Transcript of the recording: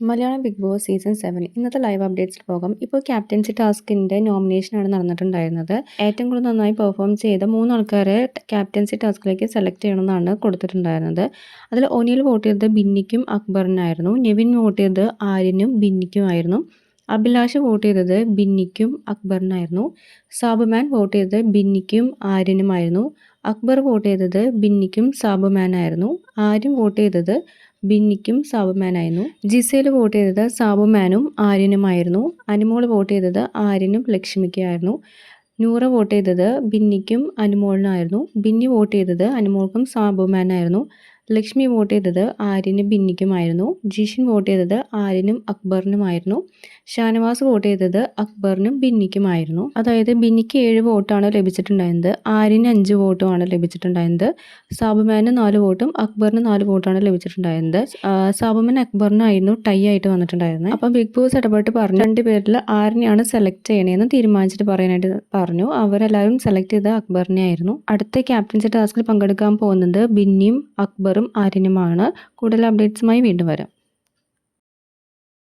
Malayalam big boss season seven ഇന്നത്തെ live അപ്ഡേറ്റ്സിൽ പോകാം. ഇപ്പോൾ ക്യാപ്റ്റൻസി ടാസ്കിന്റെ നോമിനേഷനാണ് നടന്നിട്ടുണ്ടായിരുന്നത്. ഏറ്റവും കൂടുതൽ നന്നായി പെർഫോം ചെയ്ത മൂന്ന് ആൾക്കാരെ ക്യാപ്റ്റൻസി ടാസ്കിലേക്ക് സെലക്ട് ചെയ്യണമെന്നാണ് കൊടുത്തിട്ടുണ്ടായിരുന്നത്. അതിൽ ഒനിയിൽ വോട്ട് ചെയ്തത് ബിന്നിക്കും അക്ബറിനായിരുന്നു. നെവിൻ വോട്ട് ചെയ്തത് ആര്യനും ബിന്നിക്കുമായിരുന്നു. അഭിലാഷ് വോട്ട് ചെയ്തത് ബിന്നിക്കും അക്ബറിനായിരുന്നു. സാബുമാൻ വോട്ട് ചെയ്തത് ബിന്നിക്കും ആര്യനുമായിരുന്നു. അക്ബർ വോട്ട് ചെയ്തത് ബിന്നിക്കും സാബുമാനായിരുന്നു. ആര്യൻ വോട്ട് ചെയ്തത് ബിന്നിക്കും സാബുമാനായിരുന്നു. ജിസയിൽ വോട്ട് ചെയ്തത് സാബുമാനും ആര്യനുമായിരുന്നു. അനുമോൾ വോട്ട് ചെയ്തത് ആര്യനും ലക്ഷ്മിക്കുമായിരുന്നു നൂറ വോട്ട് ചെയ്തത് ബിന്നിക്കും അനുമോളിനായിരുന്നു. ബിന്നി വോട്ട് ചെയ്തത് അനുമോൾക്കും സാബുമാനായിരുന്നു. ലക്ഷ്മി വോട്ട് ചെയ്തത് ആര്യനും ബിന്നിക്കുമായിരുന്നു. ജിഷൻ വോട്ട് ചെയ്തത് ആര്യനും അക്ബറിനുമായിരുന്നു. ഷാനവാസ് വോട്ട് ചെയ്തത് അക്ബറിനും ബിന്നിക്കുമായിരുന്നു. അതായത് ബിന്നിക്ക് ഏഴ് വോട്ടാണ് ലഭിച്ചിട്ടുണ്ടായിരുന്നത്. ആര്യന് അഞ്ച് വോട്ടുമാണ് ലഭിച്ചിട്ടുണ്ടായിരുന്നത്. സാബുമാന് നാല് വോട്ടും അക്ബറിന് നാല് വോട്ടാണ് ലഭിച്ചിട്ടുണ്ടായിരുന്നത്. സാബുമാൻ അക്ബറിനായിരുന്നു ടൈ ആയിട്ട് വന്നിട്ടുണ്ടായിരുന്നത്. അപ്പം ബിഗ് ബോസ് ഇടപെട്ട് പറഞ്ഞു രണ്ട് പേരിൽ ആരിനെയാണ് സെലക്ട് ചെയ്യണേന്ന് തീരുമാനിച്ചിട്ട് പറയാനായിട്ട് പറഞ്ഞു. അവരെല്ലാവരും സെലക്ട് ചെയ്ത് അക്ബറിനെ ആയിരുന്നു അടുത്ത ക്യാപ്റ്റൻസി ടാസ്കിൽ പങ്കെടുക്കാൻ പോകുന്നത് ബിന്നിയും അക്ബറും ആര്യനുമാണ്. കൂടുതൽ അപ്ഡേറ്റ്സുമായി വീണ്ടും വരാം.